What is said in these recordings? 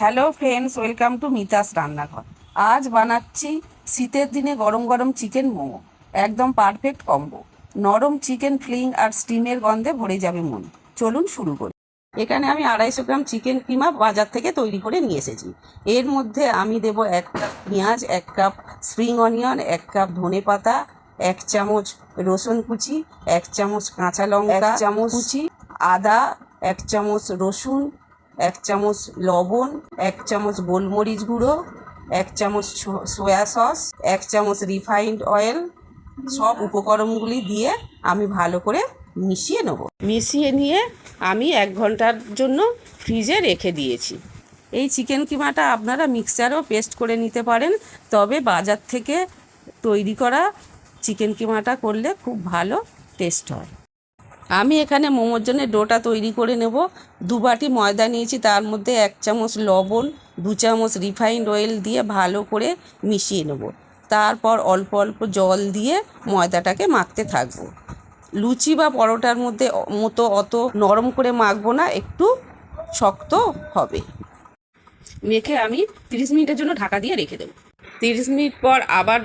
Hello friends welcome to মিতাস রান্নাঘর আজ বানাচ্ছি শীতের দিনে গরম গরম চিকেন মোমো। একদম পারফেক্ট কম্বো নরম চিকেন ফ্লিং আর স্টিমের গন্ধে ভরে যাবে মন। চলুন শুরু করি। এখানে আমি আড়াইশো গ্রাম চিকেন কিমা বাজার থেকে তৈরি করে নিয়ে এসেছি। এর মধ্যে আমি দেব এক কাপ পেঁয়াজ এক কাপ স্প্রিং অনিয়ন এক কাপ ধনে পাতা এক চামচ রসুন কুচি এক চামচ কাঁচা লঙ্কা এক চামচ কুচি আদা এক চামচ রসুন এক চামচ লবণ, এক চামচ গোলমরিচ গুঁড়ো, এক চামচ সয়া সস এক চামচ রিফাইন্ড অয়েল সব উপকরণগুলি দিয়ে আমি ভালো করে মিশিয়ে নেব। মিশিয়ে নিয়ে আমি এক ঘণ্টার জন্য ফ্রিজে রেখে দিয়েছি। এই চিকেন কিমাটা আপনারা মিক্সচারও পেস্ট করে নিতে পারেন, তবে বাজার থেকে তৈরি করা চিকেন কিমাটা করলে খুব ভালো টেস্ট হয়। আমি এখানে মোমোর জন্য ডোটা তৈরি করে নেব। দু বাটি ময়দা নিয়েছি, তার মধ্যে এক চামচ লবণ, দু চামচ রিফাইন্ড অয়েল দিয়ে ভালো করে মিশিয়ে নেব। তারপর অল্প অল্প জল দিয়ে ময়দাটাকে মাখতে থাকব। লুচি বা পরোটার মধ্যে মতো অত নরম করে মাখবো না, একটু শক্ত হবে। মেখে আমি তিরিশ মিনিটের জন্য ঢাকা দিয়ে রেখে দেবো। তিরিশ মিনিট পর আবার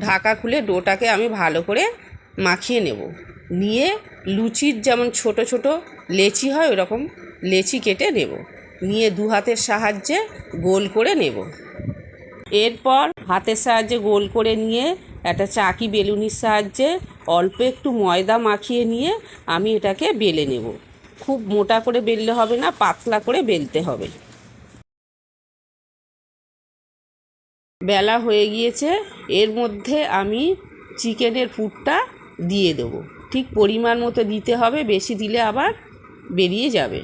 ঢাকা খুলে ডোটাকে আমি ভালো করে মাখিয়ে নেব। নিয়ে লুচির যেমন ছোট ছোট লেচি হয়, ওরকম লেচি কেটে নেব। নিয়ে দু হাতের সাহায্যে গোল করে নেব। এরপর হাতের সাহায্যে গোল করে নিয়ে একটা চাকি বেলুনির সাহায্যে অল্প একটু ময়দা মাখিয়ে নিয়ে আমি এটাকে বেলে নেব। খুব মোটা করে বেললে হবে না, পাতলা করে বেলতে হবে। বেলা হয়ে গিয়েছে। এর মধ্যে আমি চিকেনের পুরটা দিয়ে দেবো। ঠিক পরিমাণ মতো দিতে হবে, বেশি দিলে আবার বেরিয়ে যাবে।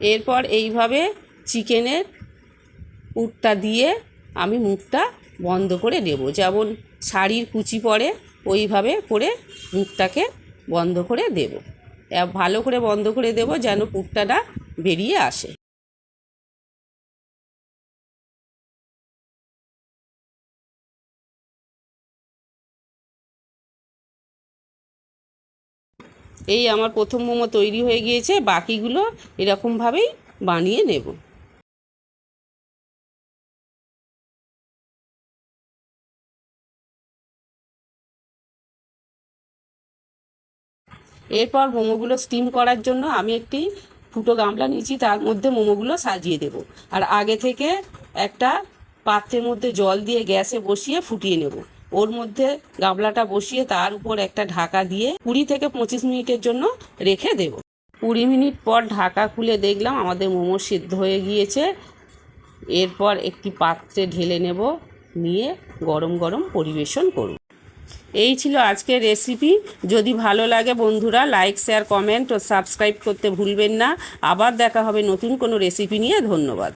এরপর এইভাবে চিকেনের পুরটা দিয়ে আমি মুখটা বন্ধ করে দেব। যেমন শাড়ির কুচি পরে ওইভাবে করে মুখটাকে বন্ধ করে দেব। ভালো করে বন্ধ করে দেব যেন পুরটা না বেরিয়ে আসে। এই আমার প্রথম মোমো তৈরি হয়ে গিয়েছে, বাকিগুলো এরকমভাবেই বানিয়ে নেব। এরপর মোমোগুলো স্টিম করার জন্য আমি একটি ফুটো গামলা নিয়েছি, তার মধ্যে মোমোগুলো সাজিয়ে দেব। আর আগে থেকে একটা পাত্রের মধ্যে জল দিয়ে গ্যাসে বসিয়ে ফুটিয়ে নেব। ওর মধ্যে গামলাটা বসিয়ে তার উপর একটা ঢাকা দিয়ে কুড়ি থেকে পঁচিশ মিনিটের জন্য রেখে দেব। কুড়ি মিনিট পর ঢাকা খুলে দেখলাম আমাদের মোমো সিদ্ধ হয়ে গিয়েছে। এরপর একটি পাত্রে ঢেলে নেব, নিয়ে গরম গরম পরিবেশন করব। এই ছিল আজকের রেসিপি যদি ভালো লাগে বন্ধুরা লাইক শেয়ার কমেন্ট ও সাবস্ক্রাইব করতে ভুলবেন না। আবার দেখা হবে নতুন কোনো রেসিপি নিয়ে। ধন্যবাদ।